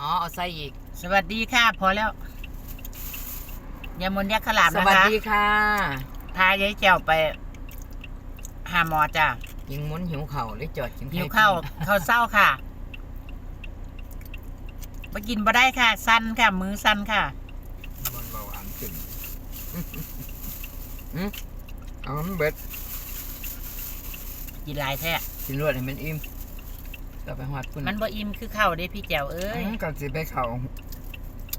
อ๋อ เอาใส่อีก สวัสดีค่ะ พอแล้วยามนยักษ์ขลามสนะวัสคะดีค่ะพายายเจ้าไป หาหมอจ้ะยิงม้วนหิวเข่าวเลยจอดกินหิวข้าวข้าวเศร้าค่ะมากินบ่ได้ค่ะ สั้นค่ะ มือสั้นค่ะบนเบาอันขึ้นอืมเอามันเบ็ดกินหลายแท้กินรวดให้มันอิ่ม ก็ไปหอดคุณมันบ่อิ่มคือข้าวเด้พี่แจ๋วเอ้ยอืมก็สิไปเขา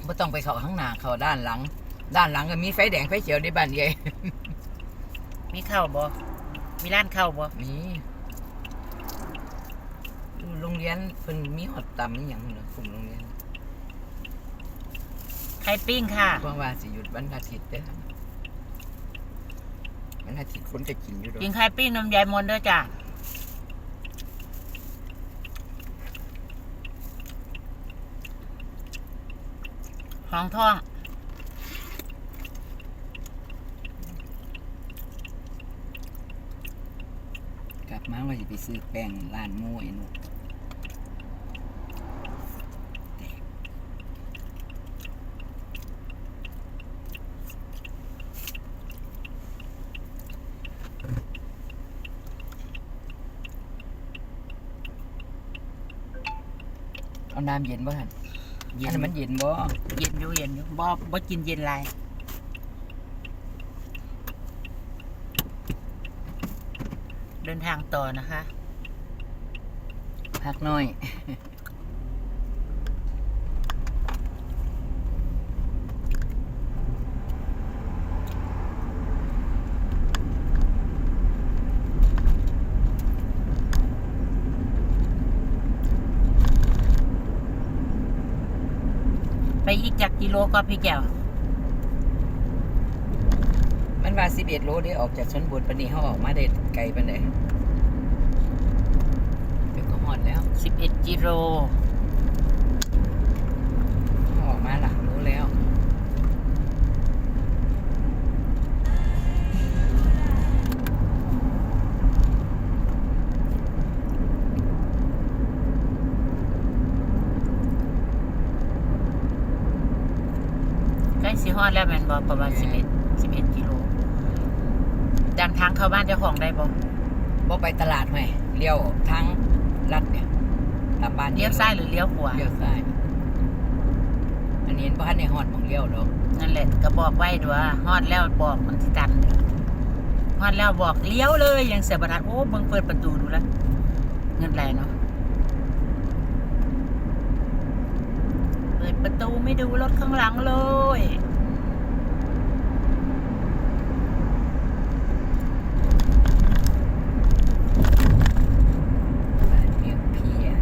ไม่ต้องไปเขาข้างหน้าเขาด้านหลัง ด้านหลังก็มีไฟแดงไฟเขียวในบ้านใหญ่มีข้าวบ่มีร้านข้าวบ่มีโรงเรียนเพิ่นมีหอดตำอหย่างเหรอกลุ่มโรงเรียนไข่ปิ้งค่ะเพราะว่าสิหยุดวันอาทิตย์เด้อวันอาทิตย์คนจะกินอยู่ดอกกินไข่ปิ้งนมยายมนต์เด้อจ้ะ หองท้อง กลับมาว่าจะไปซื้อแป้งร้านมูไอ้หนูเอาน้ำเย็นบ่ท่าน เย็อันนนั้นมันเย็นบ่เย็นอยู่เย็นอยู่บ่บ่กินเย็นไรเดินทางต่อนะคะ พักหน้อย อีกจากกิโลก็พี่แก้วมันว่า11โลได้ออกจากชนบทปานนี้เฮาออกมาได้ไกลปานใดเดี๋ยวก็ฮอดแล้ว11กิโล ดแล้วแม่นบ่ประมาณ11 11กิโลจำทางเข้าบ้านเจ้าของได้บ่บ่ไปตลาดไหมเลี้ยวทางลัดเนี่ยตามบ้านเลี้ยวซ้ายหรือเลี้ยวขวาเลี้ยวซ้ายอันนี้บ้านในฮอดของเลี้ยวดอกนั่นแหละก็บอกไว้ด้วยฮอดแล้วบอกมันสิตันเด้อฮอดแล้วบอกเลี้ยวเลยยังเสียประทัดโอ้เบิ่งเปิดประตูดูแล้วเงินไรเนาะเปิดประตูไม่ดูรถข้างหลังเลย บ้านเมียพี่อะ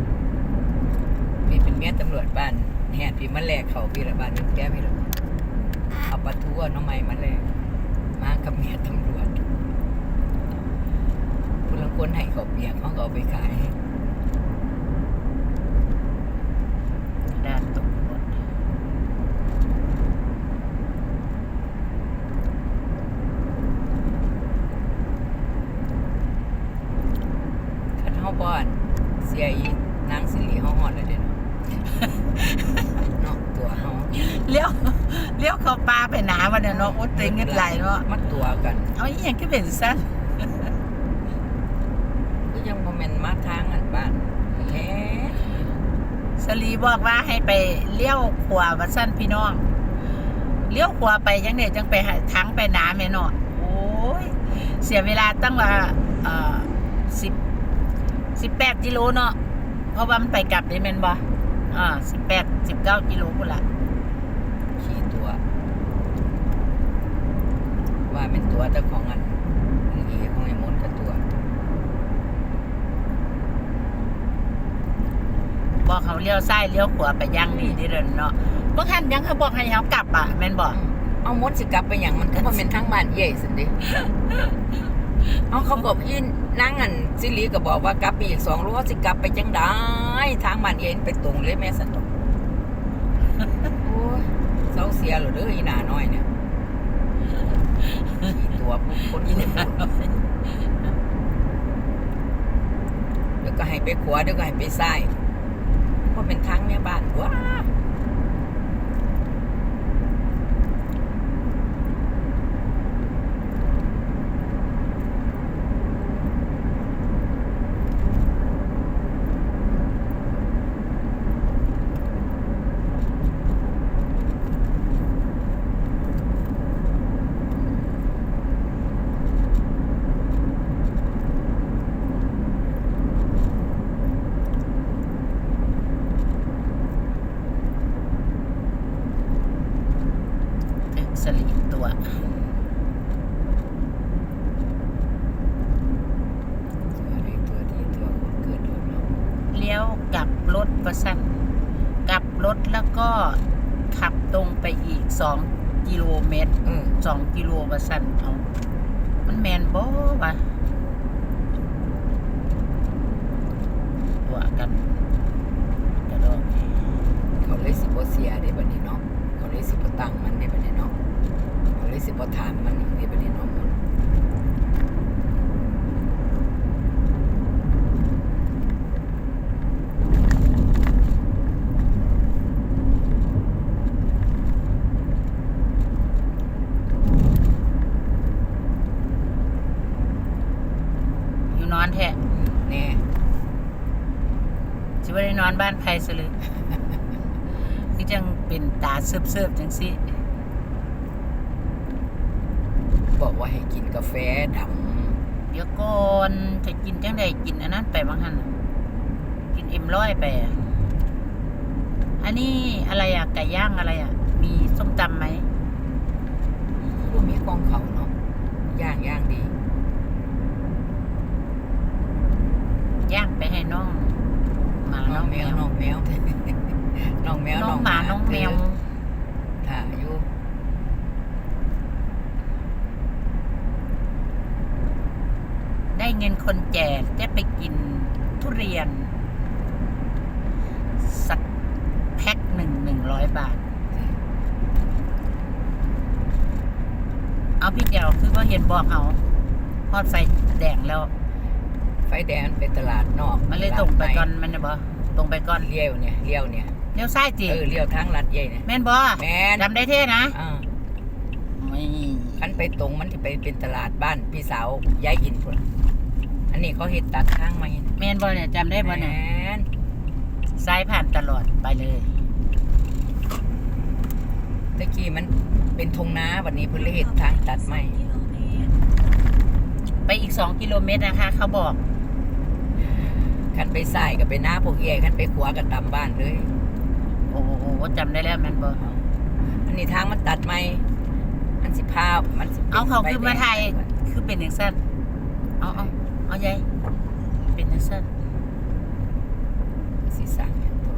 พี่เป็นเมียตำรวจบ้าน แหดพี่มันแหลกเขาพี่ละบ้านเป็นแก้พี่ละเอาปะทูเอาน้องใหม่มันแหลกมากับเมียตำรวจพลังคนให้เขาเปียกเขาก็เอาไปขาย ด้านตกรถ คันเฮาบ่อนเสียอีนางสิริเฮาฮอดแล้วเด้อเนาะ เนาะตัวเฮา เลี้ยว เลี้ยวเข้าป่าไปหนาวันเนี่ยเนาะโอ้เต็งเงินไหลเนาะมัดตัวกัน เอาอีหยังก็เป็นสั้นก็ยังบ่แม่นมาทางอันบ้านแท้สลีบอกว่าให้ไปเลี้ยวขวาวัดสั้นพี่น้อง เลี้ยวขวาไปยังเนี่ยจังไปหาทางไปหนาแม่เนาะโอ้ยเสียเวลาตั้งว่าเอ่อสิบสิบแปดกิโลเนาะเพราะว่ามันไปกลับได้แม่นบ่อ่าสิบแปดสิบเก้ากิโลพุ่นละ ขี่ตัว ว่าเป็นตัวเจ้าของอันมึงเอของไอ้มดกับตัวบอกเขาเลี้ยวซ้ายเลี้ยวขวาไปย่างนี่นี่เดินเนาะบ่คันยังเขาบอกให้เขากลับอะแม่นบ่เอามดสิกลับไปอย่างมันก็บ่เป็นทางบ้านเย่สินดิเอาเขาบอกอีนางอันสิริก็บอกว่ากลับไปอีกสองโลสิกลับไปจังได้ทางบ้านเย็นไปตรงเลยแม่สันตกโอ้ยเศร้าเสียเหรอเด้ออีหนาน้อยเนี่ยขี่ ตัวคนที่เนี่ยเดี๋ยวก็ให้ไปขวาเดี๋ยวก็ให้ไปซ้ายเพราะเป็นทางแม่บ้านว้า อะ ตัวใดตัวที่ตัวคนเกิดโดนเนาะ เลี้ยวกลับรถประสันกลับรถแล้วก็ขับตรงไปอีกสองกิโลเมตรเออสองกิโลประสันเอามันแมนบ่วะว่ากันกระดอกเขาเลยสิบ่เสียได้บัดนี้เนาะเขาเลยสิบ่ตั้งมันได้บัดนี้เนาะเขาเลยสิบ่ถามมันอีกได้บัดนี้เนาะมัน อยู่นอนแท้ แน่ สิว่าได้นอนบ้านใครซะเลยคือจังเป็นตาเสิบๆจังสิบอกว่าให้กินกาแฟดเดี๋ยวก่อนจะกินจังใดกินอันนั้นไปบางหันน่ะกินเอ็มร้อยไปอะอันนี้อะไรอะไก่ย่างอะไรอะมีส้มตำไหมำบ่มีกองเขาเนาะย่างย่างดี ย่างไปให้น้องหมา น้ น้ อ อง ง แม แม ว ว น้องแมว น้องแมว น้องหมาน้องแมว ถ่าอยู่ ได้เงินคนแก่จะไปกินทุเรียน สักแพ็คหนึ่งหนึ่งร้อยบาท เอา พี่เดียวคือว่าเห็นบอกเอาฮอดไฟแดงแล้ว ไฟแดงเป็นตลาดนอกมันเลยตรงไปก่อนแมันนะบอตรงไปก่อนเลี้ยวเนี่ยเลี้ยวเนี่ยเลี้ยวซ้ายจีเออเลี้ยวทางลัดใหญ่เนี่ยแม่นบอแม่นจำได้เท่นะอ่าไม่คันไปตรงมันจะไปเป็นตลาดบ้านพี่สาวยายอินพุ่นอันนี้เขาเห็ดตัดทางมาเห็นแม่นบอเนี่ยจำได้บอเนี่ยแม่นซ้ายผ่านตลอดไปเลยตะกี้มันเป็นทงนาวันนี้เพิ่นเลยเห็ดทางตัดใหม่ ไปอีกสองกิโลเมตรนะคะ เขาบอกคันไปใส่กับไปหน้าพวกเอ๋คันไปขวากับตามบ้านเลย โอ้โหจำได้แล้วแม่นบออันนี้ทางมันตัดใหม่มันสิพามันสิป็นเอาเขาคือมาไทยฟแดงคือเป็นอย่างสั้นเอาเอาเอาใหญ่เป็นอย่างสั้นสีสันอย่างตัว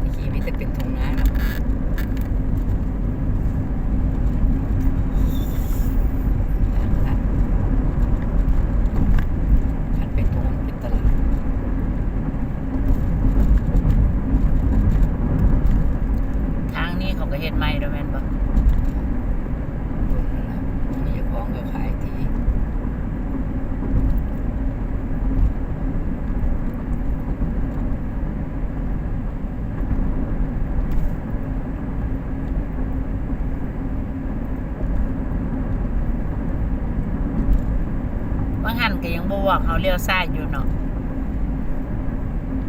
ตะกี้มีแต่เป็นทงนาเนาะตัดคันเป็นทงมันเป็นตลาด ทางนี้เขาก็เห็นไม่ด้วยแม่นบอ คนนั่นล่ะมีเจ้าของก็ขายที บางหันก็ยังบ วกเขาเลี้ยวซ้ายอยู่เนาะ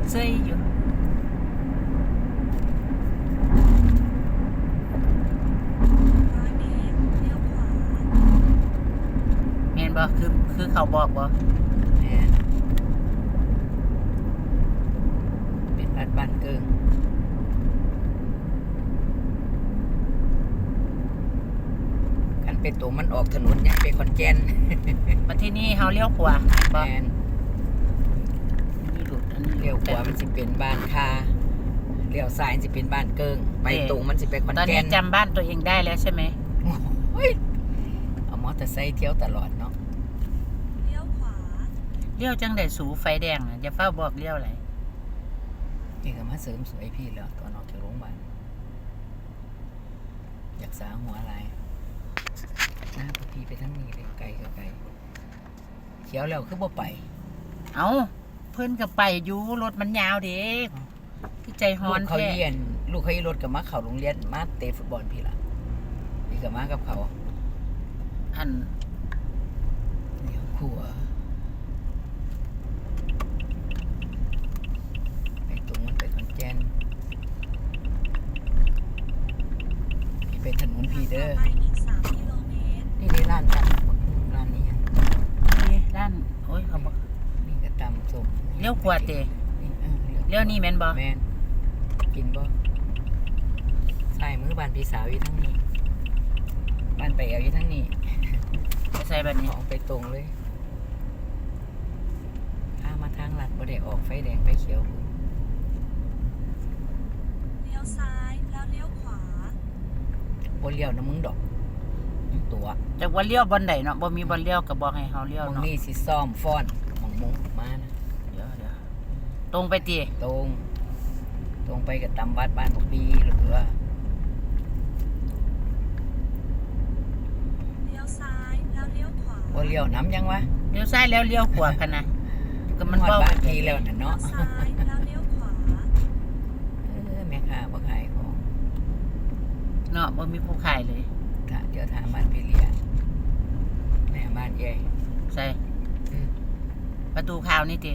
เซยอยู่แม่นบ่คือคือเขาบอกบ่แม่นเป็นบ้านบ้านเกิง คันเป็นตัวมันออกถนนยังเป็นคอนแกนมาที่นี่เขาเลี้ยวขวาบ่แมนนี่หลุดอันนี้เลี้ยวขวามันสิเป็นบ้านคาเลี้ยวซ้ายมันสิเป็นบ้านเกิงไปตรงมันสิเป็นคอนตอนแกนี้นจำบ้านตัวเองได้แล้วใช่ไหมเฮ้ยเอามอเตอร์ไซค์เที่ยวตลอดเนาะเลี้ยวจังได้สูไฟแดงน่ะอย่าเฝ้าบอกเลี้ยวอะไรนี่ก็มาเสริมสวยพี่แล้วตอนออกจากโรงพยาบาลอยากสาวหัวอะไรห น้าพอพี่ไปทั้งนี้เลยไกลก็ไกลเขียวแล้วคือบ่ไป เอาเพิ่นก็ไปอยู่รถมันยาวเด้คือใจฮลูอกนเขาแท้เรียน ลูกเขาขี่รถกับมาเขาโรงเรียนมาเตะฟุตบอลพี่ละพี่กับมากับเขาอันเลี้ยวขัวไปตรงมันไปคอนแกนพี่ไปถนนพี่เด้อนี่ได้ร้านตำร้านนี้ยัง นี่ด้านโอ้ยเขาบอก นี่ก็ตำส้ม เลี้ยวขวาเตะนี่เออเลี้ยวเลี้ยวนี่แม่นบ่แม่นกินบ่ใส่มือบ้านพี่สาวอยู่ทั้งนี้บ้านไปเอาอยู่ทั้งนี้ไปใส่บัดนี้ออกไปตรงเลยถ้ามาทางลัดบ่ได้ออกไฟแดงไฟเขียวเลี้ยวซ้ายแล้วเลี้ยวขวาบ่เลี้ยวนะมึงดอกมึงตัวจักว่าเลี้ยวบ่อนใดเนาะบ่มีบ่อนเลี้ยวก็บอกให้เฮาเลี้ยวมึงเนาะนี่สิซ่อมฟ้อนมองมงมานะ เดี๋ยวเดี๋ยว ตรงไปติตรง ตรงไปกับตำวัดบ้านบอกปีหรือว่าเลี้ยวซ้ายแล้วเลี้ยวขวาบ่เลี้ยวน้ำยังวะเลี้ยวซ้ายแล้วเลี้ยวขวาพะนะก็มันฮอดเว้าบ้านพี่แล้วน่ะเลี้ยเนาะวซ้ายแล้วเลี้ยวขวาเออแม่ค้าบ่ขายของเนาะบ่มีผู้ขายเลยถ้าเดี๋ยวถามบ้านพี่เลี้ยแม่บ้านใหญ่ใส่อืมประตูขาวนี่ติ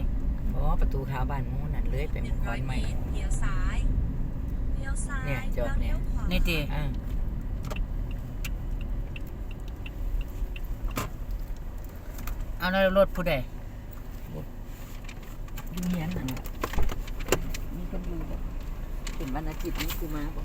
อ๋อประตูขาวบ้านมูนั่นเลยไปหมุนึ่คอยนใหม่เลี้ยวซ้ายเลี้ยวซ้ายเนี่ยจอดเนี่ยนี่ติอ่าเอาแล้วรถผู้ใดดูเฮียนนั่นน่ะมีคนอยู่บ่ถึงวันอาทิตย์นี้คือมาบ่